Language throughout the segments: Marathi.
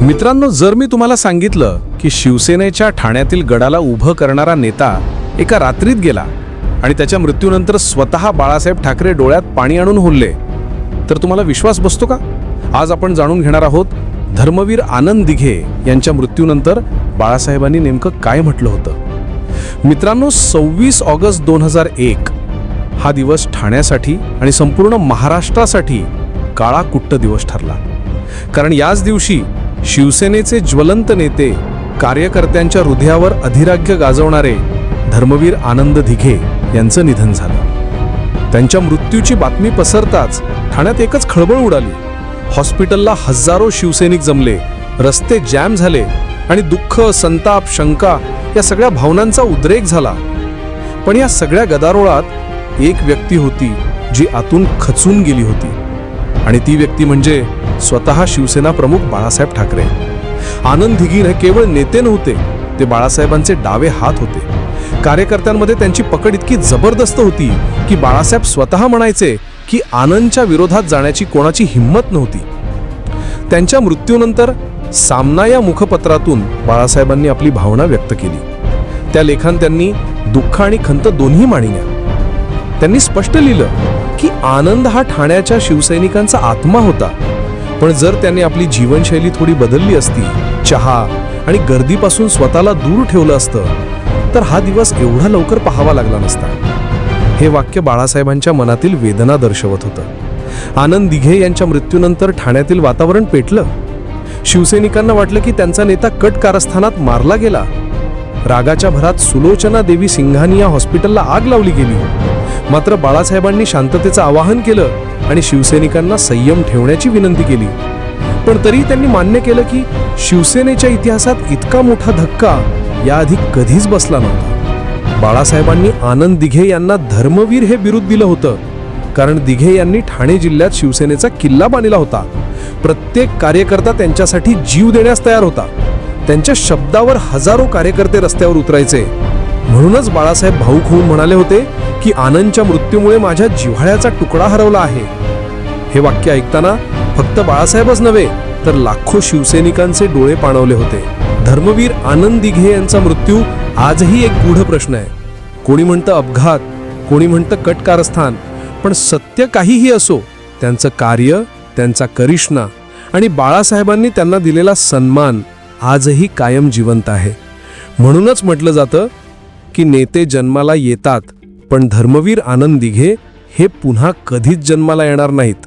मित्रांनो जर मी तुम्हाला सांगितलं की शिवसेनेच्या ठाण्यातील गडाला उभं करणारा नेता एका रात्रीत गेला आणि त्याच्या मृत्यूनंतर स्वतः बाळासाहेब ठाकरे डोळ्यात पाणी आणून हुलले तर तुम्हाला विश्वास बसतो का? आज आपण जाणून घेणार आहोत धर्मवीर आनंद दिघे यांच्या मृत्यूनंतर बाळासाहेबांनी नेमकं काय म्हटलं होतं. मित्रांनो सव्वीस ऑगस्ट दोन हजार एक हा दिवस ठाण्यासाठी आणि संपूर्ण महाराष्ट्रासाठी काळा कुट्ट दिवस ठरला. कारण याच दिवशी शिवसेनेचे ज्वलंत नेते कार्यकर्त्यांच्या हृदयावर अधिराग्य गाजवणारे धर्मवीर आनंद दिघे यांचं निधन झालं. त्यांच्या मृत्यूची बातमी पसरताच ठाण्यात एकच खळबळ उडाली. हॉस्पिटलला हजारो शिवसैनिक जमले रस्ते जॅम झाले आणि दुःख संताप शंका या सगळ्या भावनांचा उद्रेक झाला. पण या सगळ्या गदारोळात एक व्यक्ती होती जी आतून खचून गेली होती. आणि ती व्यक्ती म्हणजे स्वतः शिवसेना प्रमुख बाळासाहेब ठाकरे. आनंद दिघीर हे केवळ नेते नव्हते ते बाळासाहेबांचे डावे हात होते. कार्यकर्त्यांमध्ये त्यांची पकड इतकी जबरदस्त होती की बाळासाहेब स्वतः म्हणायचे की आनंदच्या विरोधात जाण्याची कोणाची हिंमत नव्हती. त्यांच्या मृत्यूनंतर सामना या मुखपत्रातून बाळासाहेबांनी आपली भावना व्यक्त केली. त्या लेखान त्यांनी दुःख आणि खंत दोन्ही मांडल्या. त्यांनी स्पष्ट लिहिलं की आनंद हा ठाण्याच्या शिवसैनिकांचा आत्मा होता. पण जर त्याने आपली जीवनशैली थोडी बदलली असती चहा आणि गर्दीपासून स्वतःला दूर ठेवलं असतं तर हा दिवस एवढा लवकर पाहावा लागला नसता. हे वाक्य बाळासाहेबांच्या मनातील वेदना दर्शवत होतं. आनंद दिघे यांच्या मृत्यूनंतर ठाण्यातील वातावरण पेटलं. शिवसैनिकांना वाटलं की त्यांचा नेता कट कारस्थानात मारला गेला. रागाच्या भरात सुलोचना देवी सिंघानी या हॉस्पिटलला आग लावली गेली. मात्र बाळासाहेबांनी शांततेचं आवाहन केलं. आणि शिवसैनिकांना संयम ठेवण्याची विनंती केली. पण तरी त्यांनी मान्य केलं की शिवसेनेच्या इतिहासात इतका मोठा धक्का याआधी कधीच बसला नव्हता. बाळासाहेबांनी आनंद दिघे यांना धर्मवीर हे बिरुद दिलं होतं. कारण दिघे यांनी ठाणे जिल्ह्यात शिवसेनेचा किल्ला बांधला होता. प्रत्येक कार्यकर्ता त्यांच्यासाठी जीव देण्यास तयार होता. त्यांच्या शब्दावर हजारो कार्यकर्ते रस्त्यावर उतरायचे. म्हणूनच बाळासाहेब भाऊक होऊन म्हणाले होते की आनंदच्या मृत्यूमुळे माझ्या जिव्हाळ्याचा तुकडा हरवला आहे. हे वाक्य ऐकताना फक्त बाळासाहेबच नव्हे तर लाखो शिवसैनिकांचे डोळे पाणवले होते. धर्मवीर आनंद दिघे यांचा मृत्यू आजही एक गूढ प्रश्न आहे. कोणी म्हणतं अपघात कोणी म्हणतं कट कारस्थान पण सत्य काहीही असो त्यांचं कार्य त्यांचा करिष्णा आणि बाळासाहेबांनी त्यांना दिलेला सन्मान आजही कायम जिवंत आहे. म्हणूनच म्हटलं जातं की नेते जन्माला येतात पण धर्मवीर आनंद दिघे हे पुन्हा कधीच जन्माला येणार नाहीत.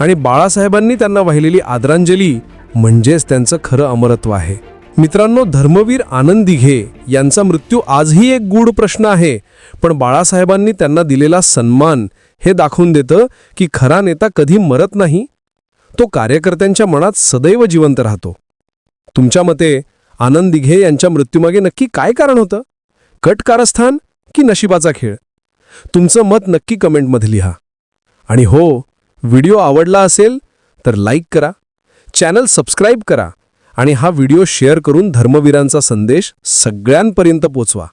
आणि बाळासाहेबांनी त्यांना वाहिलेली आदरांजली म्हणजेच त्यांचं खरं अमरत्व आहे. मित्रांनो धर्मवीर आनंद दिघे यांचा मृत्यू आजही एक गूढ प्रश्न आहे पण बाळासाहेबांनी त्यांना दिलेला सन्मान हे दाखवून देतं की खरा नेता कधी मरत नाही तो कार्यकर्त्यांच्या मनात सदैव जिवंत राहतो. तुमच्या मते आनंद दिघे यांच्या मृत्यूमागे नक्की काय कारण होतं? कट कारस्थान की नशिबाचा खेळ? तुमचं मत नक्की कमेंटमध्ये लिहा. आणि हो व्हिडिओ आवडला असेल तर लाईक करा चॅनल सबस्क्राईब करा आणि हा व्हिडिओ शेअर करून धर्मवीरांचा संदेश सगळ्यांपर्यंत पोचवा.